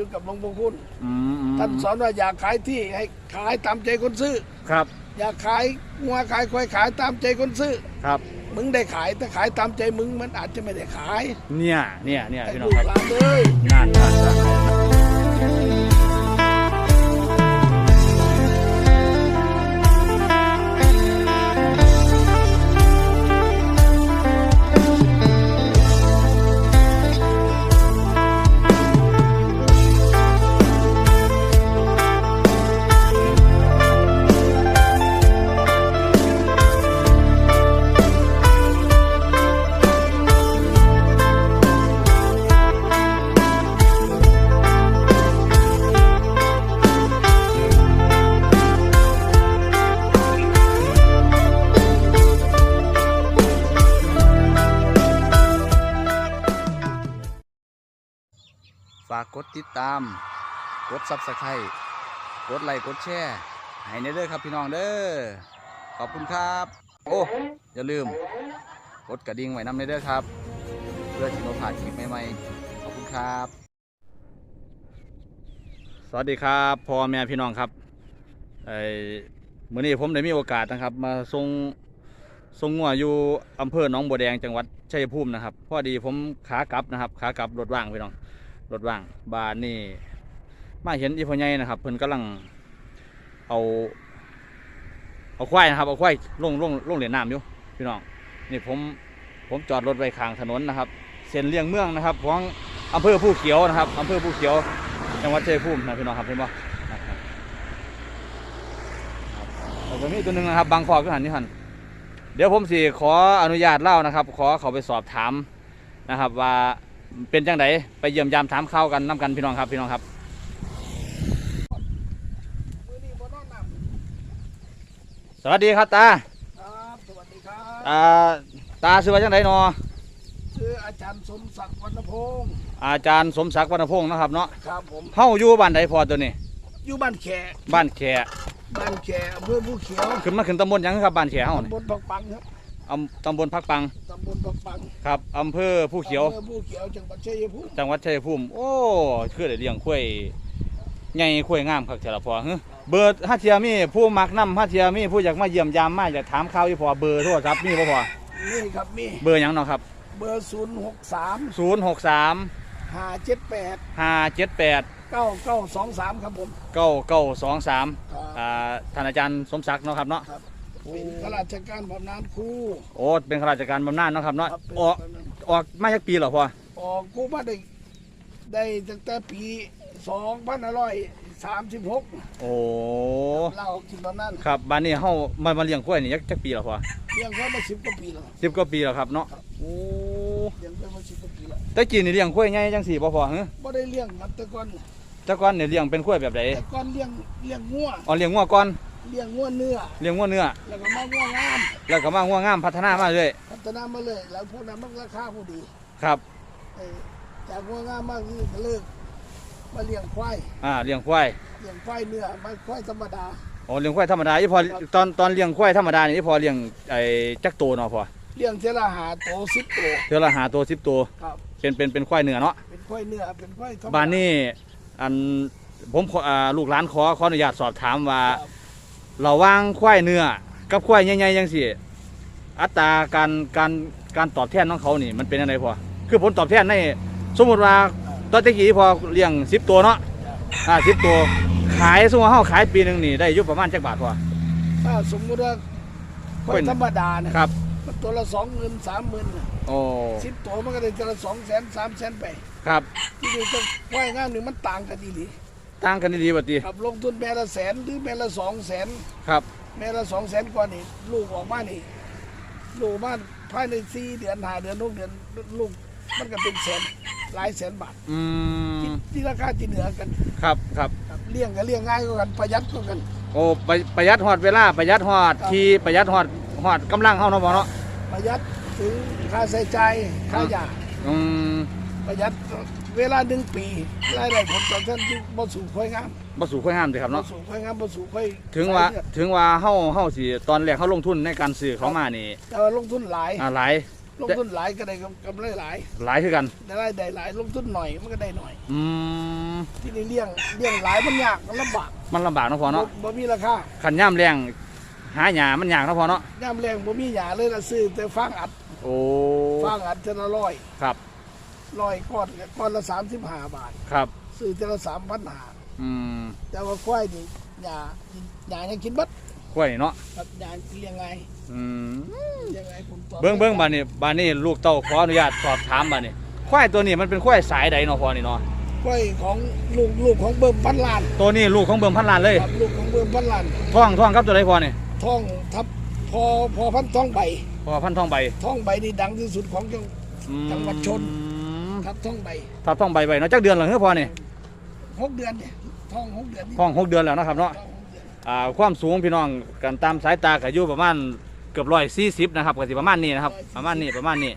อยู่กับหลวงพ่อคุณอืมอืมท่านสอนว่าอยากขายที่ให้ขายตามใจคนซื้อ ครับอยากขายงัวขายควายขายตามใจคนซื้อ ครับ มึงได้ขายแต่ขายตามใจมึงมันอาจจะไม่ได้ขายเนี่ยเนี่ยเนี่ยไอ้พี่น้อลูงกครับหลานเลยนั่นนั่นนั่น ฝากกดติดตาม กดซับสไครต์กดไลค์กดแชร์ให้ในเด้อครับพี่น้องเด้อขอบคุณครับ โอ้อย่าลืม กดกระดิ่งไว้นำในเด้อครับ เพื่อที่เราผ่านคลิปใหม่ๆขอบคุณครับ สวัสดีครับพ่อแม่พี่น้องครับไอ้มื้อนี้ผมได้มีโอกาสนะครับ มาส่งส่งงัวอยู่อำเภอหนองบัวแดงจังหวัดชัยภูมินะครับ พอดีผมขากลับนะครับ ขากลับรถว่างพี่น้อง รถว่างบานนี่มาเห็นอีพ่อใหญ่นะครับเพิ่นกำลังเอา เอาควายนะครับเอาควายลงลงลงเหรียญน้ำอยู่พี่น้องนี่ผมผมจอดรถไว้ข้างถนนนะครับ เส้นเลี่ยงเมืองนะครับของอำเภอผู้เขียวนะครับอำเภอผู้เขียวจังหวัดชัยภูมินะพี่น้องครับเห็นบ่นะครับแล้วก็มีตัวหนึ่งนะครับบางคอก็หันนี่หันเดี๋ยวผมสิขออนุญาตเล่านะครับ ขอเขาไปสอบถามนะครับว่า เป็นจังไดไปเยี่ยมยามถามข่าวกันน้กันพี่น้องครับพี่น้องครับมือนี้บ่นอนนสวัสดีครับตาำครับสวัสดีครับอ่าตาชื่อว่าจังไดนอชื่ออาจารย์สมศักดิ์วรรณพงศ์อาจารย์สมศักดิ์วรรณพงศ์นะครับเนาะครับผมเฮาอยู่บ้านใดพอตัวนี้ อยู่บ้านแขบ้านแขบ้านแขอำเภอผู้เขียวขึ้นมาขึ้นตำบลหยังครับบ้านแขเฮานี่ตำบลปักปังครับ อำตำบลพักปังตำบลปักปังครับอำเภอผู้เขียวอำเภอผู้เขียวจังหวัดชัยภูมิจังหวัดชัยภูมิโอ้คือได้เลี้ยงข้วยใหญ่ข้วยงามคักเถอะละพอฮึเบอร์ถ้าเทียมีผู้มักนำถ้าเทียมีผู้อยากมาเยี่ยมยามมาอยากถามข่าวอยู่พอเบอร์โทรศัพท์มีบ่พอนี่ครับมีเบอร์หยังเนาะครับ เบอร์ศูนย์หกสาม063ห้าเจ็ดแปด578เก้าเก้าสองสามครับผม9923ครับอ่าท่านอาจารย์สมศักดิ์เนาะครับเนาะครับ เป็นข้าราชการบำนาญครู โอ้เป็นข้าราชการบำนาญเนาะครับเนาะครับเป็นออกบำนาญ ออกมาจากปีเหรอพอออกครูมาได้ได้ตั้งแต่ปีสองพันห้าร้อยสามสิบหกโอ้เรากินบำนาญครับบ้านนี้เฮามามาเลี้ยงกล้วยนี่จักจักปีเหรอพอเลี้ยงเขามาสิบกว่าปีแล้ว10กว่าปีแล้วครับเนาะโอ้เลี้ยงไปมาสิบกว่าปีแล้วแต่กี้นี่เลี้ยงกล้วยใหญ่จังสี่บ่พอฮึบ่ได้เลี้ยงครับแต่ก่อนแต่ก่อนเนี่ยเลี้ยงเป็นกล้วยแบบใดแต่ก่อนเลี้ยงเลี้ยงงัวอ๋อเลี้ยงงัวก่อน เลี้ยงงัวเนื้อ เลี้ยงงัวเนื้อ แล้วก็มางัวงาม แล้วก็มางัวงามพัฒนามาเรื่อยพัฒนามาเลย แล้วพวกนั้นมันราคาพอดีครับ เออจากงัวงามมากคือก็เลิกมาเลี้ยงควาย อ่าเลี้ยงควายเลี้ยงควายเนื้อมาควายธรรมดา อ๋อเลี้ยงควายธรรมดาอีพอตอนตอนเลี้ยงควายธรรมดานี่อีพอเลี้ยงไอ้จักโตเนาะพอเลี้ยงเทละหาโตสิบโตเทื่อละหาตัว10ตัวครับ เป็นเป็นเป็นควายเนื้อเนาะเป็นควายเนื้อ เป็นควายธรรมดา บ้านนี้อันผมขออ่าลูกหลานขอขออนุญาตสอบถามว่าครับเราว่างควายเนื้อ กับควายใหญ่ๆจังซี่อัตราการการการตอบแทนของเขานี่มันเป็นยังไงพอคือผลตอบแทนในสมมุติว่าตอนตะกี้พอเลี้ยง10ตัวเนาะอ่าสิบตัวขายสมมติว่าเฮาขายปีหนึ่งนี่ได้อยู่ประมาณจักบาทพอถ้าสมมติว่าควายธรรมดานะครับมันตัวละสองหมื่นสามหมื่นโอ้สิบตัวมันก็ได้ตัวละสองแสนสามแสนไปครับที่นี่จะควายงามหนึ่งมันต่างกันดีหลี ต่างกันดีๆบัดนี้ครับลงทุนแม่ละแสนหรือแม่ละสองแสนครับแม่ละสองแสนกว่านี่ลูกออกมานี่ลูกมาภายในสี่เดือนห้าเดือนหกเดือนลูกมันก็เป็นแสนหลายแสนบาทอืมที่ที่ราคาที่เหนือกันครับครับ ครับเลี้ยงก็เลี้ยงง่ายกว่ากันประหยัดกว่ากัน โอ้ประประหยัดฮอดเวลาประหยัดฮอดครับ ทีประหยัดฮอดฮอดกำลังเฮาเนาะบ่เนาะประหยัดถึงค่าใช้จ่ายค่ายาอืมประหยัด เวลาหนึ่งปีรายได้ผลตอบแทนที่บ่สูงค่อยงามบ่สู่ค่อยห้ามเด้ครับบ่เนาะสูงค่อยงามบ่สูงค่อยถึงว่าใส่เลือดถึงว่าเฮาเฮาสิตอนแรกเฮาลงทุนในการซื้อเขามานี่แต่ว่าลงทุนหลาย อ่าหลายลงทุนหลายก็ได้กำไรหลายหลายคือกันได้รายได้หลายลงทุนหน่อยมันก็ได้หน่อย อืมที่นี่เลี้ยงเลี้ยงหลายมันยากมันลำบากมันลำบากเนาะพอเนาะบ่บ่มีราคาขันย่ำแรงหาหยามันยากเนาะพอเนาะย่ำแรงบ่มีหยาเลยละซื้อแต่ฟางอัดโอ้ ฟางอัดจะละร้อยครับ ร้อยก้อนก้อนละสามสิบห้าบาท ครับ ซื้อแต่ละสามพันหาอืมแต่ว่าควายนี่หยาหยายังกินบัดกล้วยเนาะครับหยาเลี้ยงไงอืมเลี้ยงไงผมตอบเบิ้งเบิ้งบานนี้บานนี้ลูกเต้าขออนุญาตสอบถามบานนี้ควายตัวนี้มันเป็นควายสายใดเนาะพอนี่เนาะควายของลูกลูกของเบิ่มพันล้านตัวนี้ลูกของเบิ่มพันล้านเลยครับลูกของเบิ่มพันล้านท่องท่องครับตัวใดพอนี่ท้องทับพอพอพันท้องใบพอพันท่องใบท้องใบนี่ดังที่สุดของจังอืมจังหวัดชน ทับท้องใบทับท่องใบไว้เนาะจักเดือนหลังเฮ้อพอนี่หกเดือนเนี่ยท้องหกเดือนนี่ท่องหกเดือนแล้วนะครับเนาะท้องหกเดือนอ่าความสูงพี่น้องกันตามสายตาก็อยู่ประมาณเกือบร้อยสี่สิบนะครับก็สิประมาณนี้นะครับ ประมาณนี้ประมาณนี้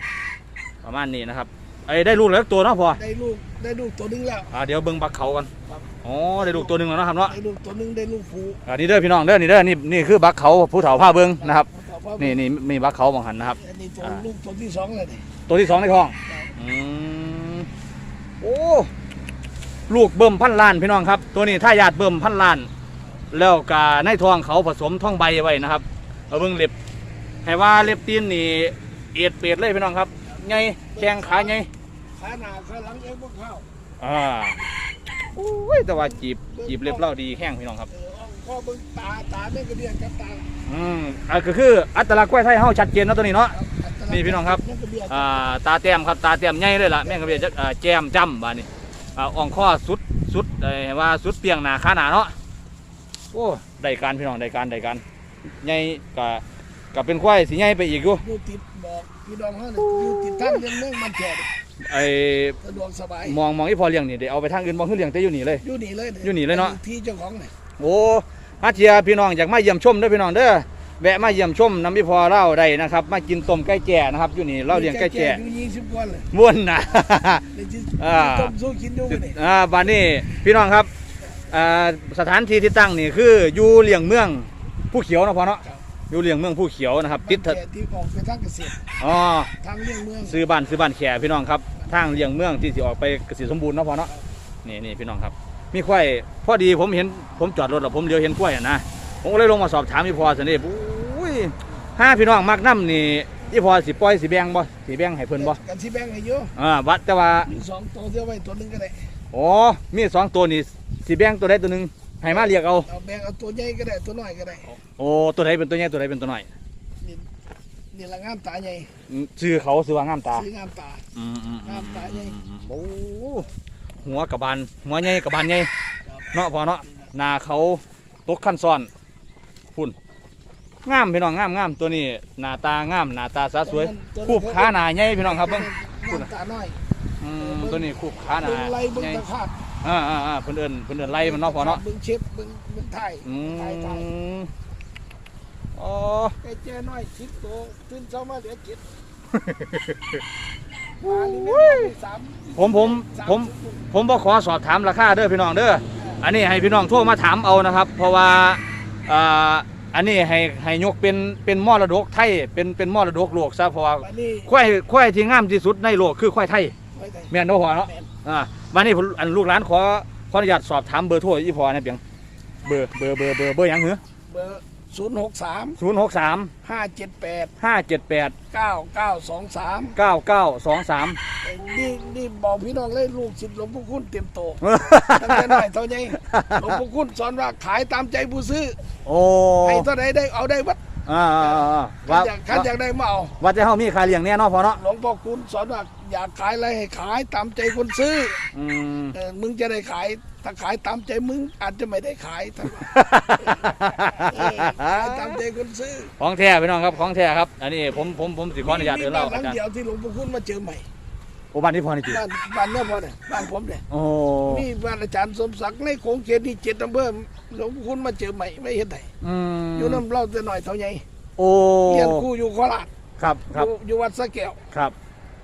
ประมาณนี้นะครับไอ้ได้ลูกแล้วตัวเนาะพอได้ลูกได้ลูกตัวหนึงแล้ว อ่าเดี๋ยวเบิ่งบักเขากันครับ อ๋อได้ลูกตัวหนึ่งแล้วนะครับเนาะได้ลูกตัวหนึงได้ลูกผูอ่านี่เด้อพี่น้องเด้อนี่เด้อนี่นี่คือบักเขาผู้เฒ่าผ้าเบิ่งนะครับเขาบอกว่านี่นี่มีบักเขาบางหันนะครับ อันนี้ตัวอ่า ลูกตัวที่สองเลยนี่ตัวที่สองในท้องอืม โอ้ลูกเบิ่มพันล้านพี่น้องครับ ตัวนี้ถ้ายาดเบิ่มพันล้าน แล้วกาในท้องเขาผสมท้องใบไว้นะครับเอาเบิ่งเล็บให้ว่าเล็บตีนนี่เอ็ดเปียดเลยพี่น้องครับไงแข้งขาไงขาหน้าขาหลังเอวพวกเข้าอ่าโอ้ยแต่ว่าจีบจีบเล็บเล่าดีแข้งพี่น้องครับเออเอาพ่อเบิ่งตาตาแม่งกระเดียกกับตาอืมอ่าก็คืออัตลักษณ์กล้วยไทยเฮาชัดเจนเนาะตัวนี้เนาะ ครับอัตลักษณ์นี่พี่น้องครับแม่งกระเดียกอ่าตาแต้มครับตาแต้มใหญ่เลยล่ะแม่งกระเบียดจักอ่าแจมจ้ำบาดนี้อ่าอ่องข้อสุดสุดเอ่อว่าสุดเปียงหนาขาหนาเนาะโอ้ได้การพี่น้องได้การได้การใหญ่ก็ก็เป็นควายสิใหญ่ไปอีกอยู่อยู่ติดบอกพี่น้องเขาเนี่ยอยู่ติดทางเรื่องเมืองมันแก่ไอ้สะดวกสบายมองมองอีพอเลี้ยงนี่ได้เอาไปทางอื่นบ่คือเลี้ยงแต่อยู่นี่เลยอยู่นี่เลยอยู่นี่เลยเนาะที่เจ้าของเนี่ยโอ้มาเชียร์พี่น้องอยากมาเยี่ยมชมเด้อพี่น้องเด้อ แวะมาเยี่ยมชมน้ำพี่พอเล่าได้นะครับ มากินต้มไก่แจ่นะครับอยู่นี่เราเลี้ยงไก่แจ่อยู่ยี่สิบกว่าเลยม่วนนะเดี๋ยวจะอ่าต้มสู้กินดูนี่อ่าบ้านนี้พี่น้องครับอ่าสถานที่ที่ตั้งนี่คืออยู่เลียงเมืองผู้เขียวนะพอเนาะอยู่เลียงเมืองผู้เขียวนะครับ ติดถมันแก่ที่ออกไปทางเกษตรอ๋อทางเรื่องเมืองซื้อบ้านซื้อบ้านแขพี่น้องครับทางเลียงเมืองที่สิออกไปเกษตรสมบูรณ์เนาะพอเนาะนี่นี่พี่น้องครับ มีควายพอดีผมเห็นผมจอดรถแล้วผมเลี้ยวเห็นควายอะนะ ผมก็เลยลงมาสอบถามพี่พอสินี่อุ้ยห้าพี่น้องมักน้ำนี่พี่พอสิปล่อยสิแบ่งบ่สิแบ่งให้เพิ่นบ่กันที่แบงค์ให้เยอะอ่าวัดแต่ว่ามีสองตัวเดียวไว้ตัวหนึงก็ได้อ๋อมีสองตัวนี่สิแบ่งตัวใดตัวหนึงให้มาเรียกเอาเอาแบงค์เอาตัวใหญ่ก็ได้ตัวน้อยก็ได้โอ้ตัวไหนเป็นตัวใหญ่ตัวไหนเป็นตัวน้อยนี่นี่ละงามตาใหญ่อืมชื่อเขาชื่อว่างามตาซื้องามตา อืมอืมงามตาใหญ่โอ้หัวกับบานหัวใหญ่กับบานใหญ่ครับเนาะพอเนาะหน้าเขาตกขั้นซ้อน พุ่นงามพี่น้องงามงามตัวนี้หน้าตางามหน้าตาสาสวยคูบขาหน้าใหญ่พี่น้องครับเบิ่งงามตาน้อยอืมตัวนี้คูบขาหน้าเบิ่งไล่เบิ่งใหญ่ตะขาบอ่าอ่าอ่าเพิ่นเอิ้นเพิ่นเอิ้นไล่มันเนาะพอเนาะเบิ่งเชฟเบิ่งเบิ่งไทยอืไทยไทยมอ๋อ ไอ้แจ้น้อยชิดโตตื่นเช้ามาเหลือเจ็ดมานี่แม่งสามผมผมสาผมผมบ่ขอสอบถามราคาเด้อพี่น้องเด้อ อันนี้ให้พี่น้องโทรมาถามเอานะครับ เพราะว่า อ่าอันนี้ให้ให้ยกเป็นเป็นมรดกไทยเป็นเป็นมรดกโลกซะเพราะว่าวันนี้ควายควายที่งามที่สุดในโลกคือควายไทยไว้ไทยแม่นบ่พอเนาะแม่นอ่าวันนี้ผมอันลูกหลานขอขออนุญาตสอบถามเบอร์โทรอีพอนะเพียงเบอร์เบอร์เบอร์เบอร์เบอร์หยังเหรอเบอร์ ศูนย์หกสาม063ห้าเจ็ดแปด578เก้าเก้าสองสาม9923นี่นี่บอกพี่น้องเลยลูกศิษย์หลวงพ่อคุณเตรียมโตตั้งแต่น้อยเท่าไงหลวงพ่อคุณสอนว่าขายตามใจผู้ซื้อ โอ้ให้เท่าใดได้เอาได้วัดอ่าอ่าอ่าขัว่านอยากขันอยากได้มาเอาว่าจะเฮามีค่าเลี้ยงแน่เนอนพอเนาะหลวงพ่อคุณสอนว่า อยากขายอะไรให้ขายตามใจคนซื้ออืม เออมึงจะได้ขาย ถ้าขายตามใจมึงอาจจะไม่ได้ขายถ้าเออขายตามใจคนซื้อของแท้พี่น้องครับของแท้ครับ อันนี้ผมผมผมสิขออนุญาตเดินเล่ามีบ้อาหลัจางรย์เดียวที่หลวงพ่อคุณมาเจอใหม่โอ้บ้านนี้พอนี่จีบ้านบ้านเนี่ยพอเนี่ยบ้านผมเนี่ยโอ้มีบ้านอาจารย์สมศักดิ์ในโขงเขตที่เจ็ดอำเภอหลวงพ่อคุณมาเจอใหม่ไม่เห็นไหนอืมอยู่น้ำเล่าแต่หน่อยเท่าไงโอ้เรียนครู่อยู่โคราชครับคอรับยู่อยู่วัดสะแก้วครับ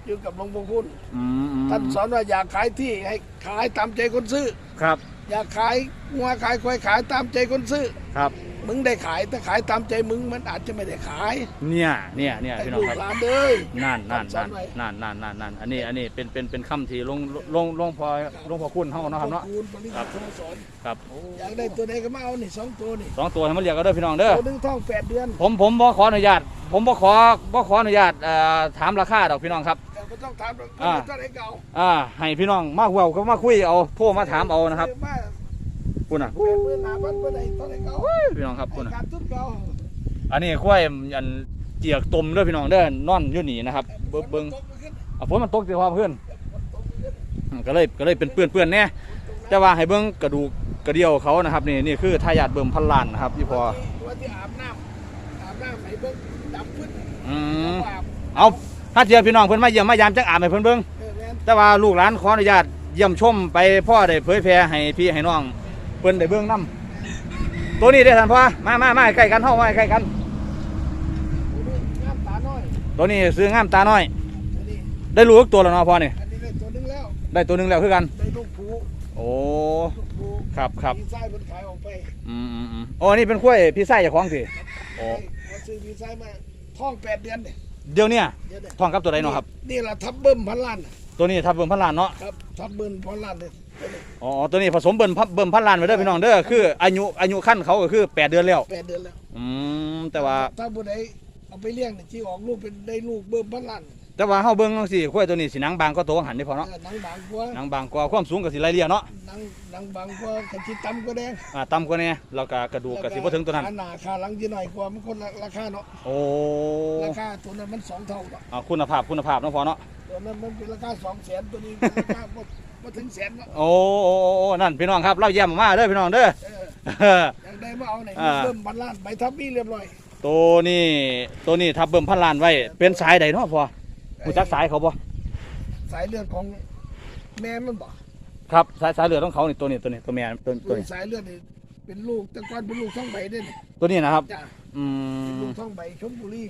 อยู่กับหลวงพ่อคุณอืมอืมท่านสอนว่าอยากขายที่ให้ขายตามใจคนซื้อ ครับอยากขายงัวขายควายขายตามใจคนซื้อ ครับมึงได้ขายถ้าขายตามใจมึงมันอาจจะไม่ได้ขายเนี่ยเนี่ยเนี่ยแต่พี่น้องลูกครับ หลานเด้ย นั่นนั่นสอนั่นนไว้นั่นนั่นนั่นนั่นอันนี้อันนี้เป็นเป็นเป็นคำที่ลงลงลงพอลงพอคุณเฮาเนาะครับเนาะคูณปริครัมาบณสโมสรครับโอ้อยากได้ตัวใดก็มาเอานี่สองตัวนี่สองตัวให้มันเรียกกันเด้อพี่น้องเด้อตัวหนึงท้องแปดเดือนผมผมบ่ขออนุญาต ผมบ่ขอบ่ขออนุญาตเอ่อถามราคาดอกพี่น้องครับแต่ก็ต้องถามว่าอ่าตัวใดเก่าอ่าให้พี่น้องมาเว้าก็มาคุยเอาโทรมาถามเอานะครับ มาคุณน่ะแปดหมื่นห้าพันตัวใดตัวใดเก่าพี่น้องครับคุณไอ้น่ะ การตุ้นเก่าอันนี้ควายอันเจียกตมเด้อพี่น้องเด้อนอนอยู่นี่นะครับ เบิ่งเบิ่งตกไปขึ้นอะฝนมันตกสิว่าเพื่อนตกไปขึ้นอืมก็เลยก็เลยเป็นเปื้อนเปื้อนๆแน่แต่ว่าให้เบิ่งกระดูกกระเดี่ยวเขานะครับนี่นี่คือทายาทเบิ่มพันล้านนะครับพี่พอวันที่วันที่อาบน้ำอาบน้ำให้เบิ่งดำขึ้นอืม อาบเอา ถ้าเทียพี่น้องเพิ่นมาเยี่ยมมายามจังอาบให้เพิ่นเบิ่งเออแม่นแต่ว่าลูกหลานขออนุญาตเยี่ยมชมไปพ่อได้เผยแพร่ให้พี่ให้น้องเพิ่นได้เบิ่งนํตัวนี้ได้อท่านพ่อมามามาใกล้กันเฮามาใกล้กันโอ้ยงามตาน้อยตัวนี้ซื้องามตาน้อย อันนี้ได้ลูกตัวแล้วเนาะพ่อนี่อันนี้ได้ตัวหนึงแล้วได้ตัวหนึงแล้วคือกัน ได้ลูกผูโอ้ ลูกผูครับครับพี่ไส้มันขายออกไปอืมอืมอืมโอ้นี่เป็นกล้วยพี่ไส้เจ้าของสิโอ้ เขาซื้อพี่ไส้มาท้องแปดเดือนเนี่ย เดี๋ยวเนี้เดี๋ยวเนี่ยทองกับตัวใดเนาะครับ นี่แหละทับเบิ้มพันล้านน่ะตัวนี้ทับเบิ่มพันล้านเนาะ ครับทับเบิ้มพันล้านเลยตัวนี้อ๋อ ตัวนี้ผสมเบิ่มพับเบิ่มพันล้านไว้เด้อพี่น้องเด้อ คืออายุอายุขั้นเขาก็คือ 8 เดือนแล้ว แปดเดือนแล้วอืมแต่ว่าถ้าบุใด เอาไปเลี้ยงเนี่ยที่ออกลูกเป็นได้ลูกเบิ้มพันล้านแต่ว่าเฮาเบิ่งจังซี่กล้วยตัวนี้สิหนังบางก็ตัวหันได้พอเนาะเออหนังบางกว่าหนังบางกว่าความสูงก็สิไล่เลี่ยเนาะหนังหนังบางกว่าขจิตต่ำกว่าแดงอ่าต่ำกว่านี้แล้วก็กระดูกก็สิบ่ถึงตัวนั้นขาหนาขาหลังจะหน่อยกว่ามันคนละราคาเนาะโอ้ราคาตัวนั้นมันสองเท่าเนาะอ่าคุณภาพคุณภาพเนาะพอเนาะตัวนั้นมันเป็นราคาสองแสนตัวนี้เป็นราคาบ่บ่ถึงแสนเนาะโอ้โอ้โอ้โอ้นั่นพี่น้องครับเราเยี่ยมมาเด้อพี่น้องเด้อเอออยากได้มาเอาไหนอ่าเบิ้มพันล้านใบทับมีเรียบร้อย ตัวนี้ตัวนี้ทับเบิ่มพันล้านไว้ เป็นสายใดเนาะพอรู้จักสายเขาบ่สายเลือดของแม่มันบอกครับสายสายเลือดของเขานี่ตัวนี้ตัวนี้ตัวแม่ตัวตัวนี้สายเลือดนี่เป็นลูกแต่ก่อนเป็นลูกท้องใบเด้นตัวนี้นะครับจ้ะอืเป็นมลูกท้องใบชมบุรี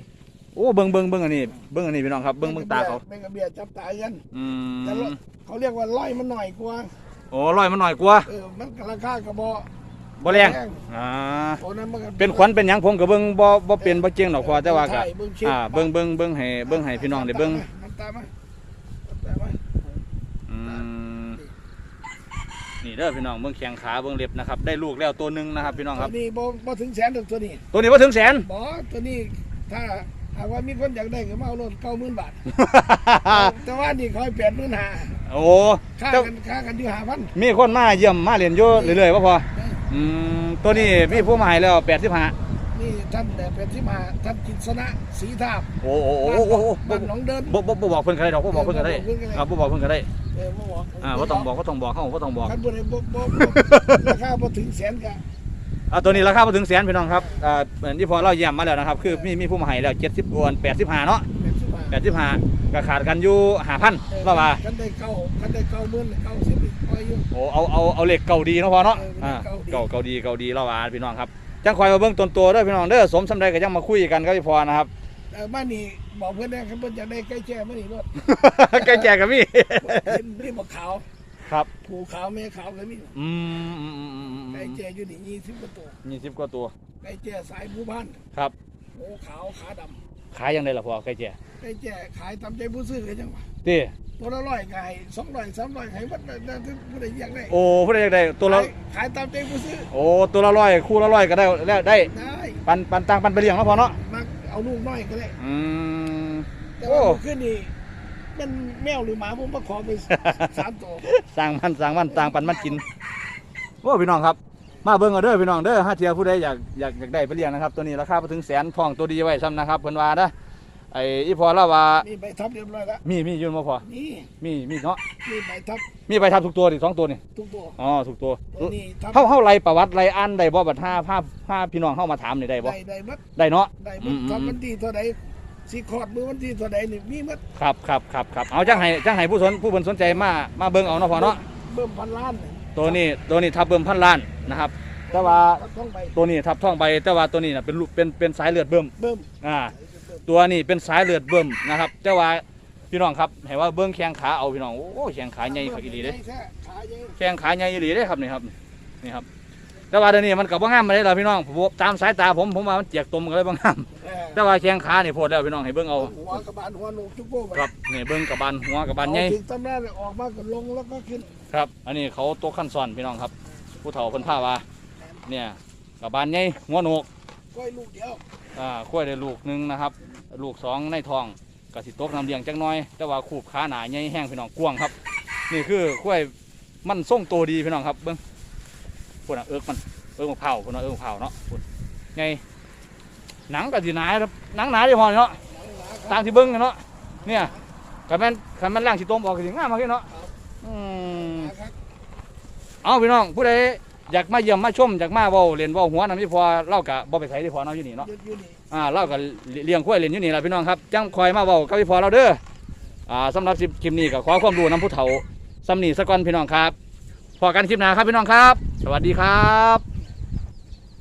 โอ้เบิ่งเบิ่งเบิ่งอันนี้เบิ่งอันนี้พี่น้องครับเบิ่งเบิ่งตาเขาแม่งกระเบียจับตากันอืแต่มละเขาเรียกว่าร้อยมันหน่อยกว่าโอ้ร้อยมันหน่อยกว่าเออมันก็ราคากระบอ บ่แรงอ่าตัวนั้นมันก็ เป็นขวัญเป็นหยังผมก็เบิ่งบ่บ่เป็นบ่เจียงดอกพอแต่ว่าก็ถ่ยเบิ่งคลิปอ่าเบิ่งเบิ่งเบิ่งให้เบิ่งให้พี่น้องได้เบิ่งน้ำตามาน้ำตามาอืมนี่เด้อพี่น้องเบิ่งแข้งขาเบิ่งเล็บนะครับ ได้ลูกแล้วตัวหนึงนะครับ พี่น้องคตัรัวบนี้บ่บ่ถึงแสนดอกตัวนี้ตัวนี้บ่ถึงแสนบอตัวนี้ถ้าหากว่ามีคนอยากได้ก็มาเอารถเก้าหมื่นบาท แต่ว่านี่คอยแปดหมื่นห้าโอ้ค่าเจ้ากันค่ากันอยู่ห้าพันมีคนมาเยี่ยมมาเรียนอยู่เรื่อยๆบ่พออื มตัวนี้มีผู้มาให้แล้ว85นี่ท่านแต่เป็นที่มาท่านกิษณะศรีทาบโอ้โอ้โอ้โอ้โอ้บ้านหนองเดินบ่บ่บ่บอกเพิ่นก็ได้ดอกบ่บอกเพิ่นก็ได้บ่บอกเพิ่นก็ได้ครับบ่บอกเพิ่นก็ได้เออมาบอกอ่าบ่ต้องบอกบ่ต้องบอกเฮาบ่ต้องบอกคันบ่ได้บ่บ่บ่ราคาบ่ถึงแสนก็อ่าตัวนี้ราคาบ่ถึงแสนพี่น้องครับอ่าเหมือนที่พอเราเยี่ยมมาแล้วนะครับ คือมีมีผู้มาให้แล้ว70กวน85เนาะเป็นที่มา85ก็ขาดกันอยู่5,000ว่าว่าคันได้เก้าคันได้เก้าหมื่นเก้าสิบอีกคอยอยู่ โอ้เอาเอาเอาเหล็กเก่าดีเนาะพอเนาะเอออ่าเก่าเก่าดีเก่าดีเก่าดีเราว่าพี่น้องครับจังคอยมาเบิ่งต้นตัวเด้อพี่น้องเด้อสมสำใดก็ยังมาคุยกันกับพี่พอนะครับเออบ้านนี้บอกเพิ่นได้คันเพิ่นอยากได้ใกล้แจ้มานี่รถใกล้แจกกับพี่เห็นนี่บอกขาวครับผูขาวแม่ขาวก็มีอืมอืมอืมอืมอืใกล้มแจ้อยู่นี่20กว่าตัวยี่สิบกว่าตัวใกล้แจ้สายหมู่บ้านครับโอ้ขาวขาดำ ขายยังไงล่ะพอใกล้แจกใกล้แจ้ขายตามใจผู้ซื้อก็จังหวะตีตัวละร้อยก็ให้สองร้อยสามร้อยให้วัดได้ที่ผู้ใดอยากได้โอ้ผู้ใดอยากได้ตัวละขายขายตามใจผู้ซื้อโอ้ตัวละร้อยคู่ละร้อยก็ได้แล้วได้ได้ปันปันตังปันไปเลี้ยงเนาะพอเนาะมักเอาลูกน้อยก็ได้อืมแต่ว่าโอ้เมื่อคืนนี้มันแมวหรือหมาผมมาขอไปสามตัวสร้างมันสร้างมันต่างปันมันกินโอ้พี่น้องครับ มาเบิ่งเอาเด้อพี่น้องเด้อห้าเทียผู้ใดอยากอยากอยากได้ไปเลี้ยงนะครับตัวนี้ราคาไปถึงแสนทองตัวดีไว้ซ้ำนะครับเพิ่นว่านะไอ้อีพอเล่าว่านี่ใบทับเรียบร้อยแล้วมีมีอยืนมาพอนี่มีมีเนาะนี่ใบทับมีไปทำทุกตัวดิสองตัวนี่ทุกตัวอ๋อทุกตัวตัวนี้ทับเฮาเฮาไล่ประวัติไล่อ่านได้บ่บัดห้าภาพภาพพี่น้องเฮามาถามนี่ได้บ่ได้ได้หมัดได้เนาะได้หมอืดมอืมทับวันที่เท่าใดสีขอดมือวันที่เท่าใดนี่มีหมัดครับครับครับครับเอาจังให้จังให้ผู้สนผู้เพิ่นสนใจมามาเบิ่งเอาเนาะพอเนาะเบิ่มพันล้านนี่ ตัวนี้ตัวนี้ทับเบิ่มพันล้านนะครับ แต่ว่าทับต้องใบตัวนี้ทับท่องใบแต่ว่าตัวนี้น่ะเป็นลูกเป็นเป็นสายเลือดเบิ่มเบิ่มอ่าตัวนี้เป็นสายเลือดเบิ่มนะครับ แต่ว่าพี่น้องครับให้ว่าเบิ่งแข้งขาเอาพี่น้องโอ้แข้งขาใหญ่คักอีหลีเด้ใหญ่แท้ขาใหญ่แข้งขาใหญ่อีหลีเด้ครับนี่ครับนี่ครับ แต่ว่าเดี๋ยวนี้มันก็บ่งามมาได้แล้วพี่น้องผมตามสายตาผมผมว่ามันเจียกตมกันเลยบ่งามเออแต่ว่าแข้งขานี่โพดแล้วพี่น้องให้เบิ่งเอาหัวกระบาลหัวโหนกจุกโบ้ไปครับนี่เบิ่งกระบาลหัวกระบาลใหญ่เอถึงตำราเลยออกมาก็ลงแล้วก็ขึ้นครับ อันนี้เขาตกขั้นซ้อนพี่น้องครับ ผู้เฒ่าเพิ่นพาว่าเนี่ยกระบาลใหญ่หัวโหนกก้อยลูกเดียวอ่าข้วยได้ลูกหนึงนะครับ ลูกสองในท้องก็สิตกน้ำเลี้ยงจักหน้อย แต่ว่าคูบขาหนาใหญ่แห้งพี่น้องกว้างครับ นี่คือข้วยมันทรงตัวดีพี่น้องครับเบิ่ง พุ่นน่ะเอิกมันเอิกมะพร้าวพุ่นน่ะเอิกมะพร้าวเนาะพุ่นไงหนังก็สิหนาครับหนังหนาที่พอเนาะหนังหนาคตามที่เบิ้งเนาะเนี่ยขันแม่นขันแม่นล่างสิต้มออกก็สิงามมากเลยเนาะอืมหนาครับเอาพี่น้องผู้ใดอยากมาเยี่ยมมาชมอยากมาเว้าเล่นเว้าหัวน้ำที่พอเล่ากะบ่ไปไสที่พอเนาะอยู่นี่เนาะอ่าเล่ากับเลี้ยงควายเล่นอยู่นี่แหละพี่น้องครับจังคอยมาเว้ากับพี่พอเราเด้ออ่าสำหรับคลิปนี้ก็ขอความรู้น้ำผู้เฒ่าสำนีสะกอนพี่น้องครับพอกันคลิปหน้าครับพี่น้องครับ สวัสดีครับ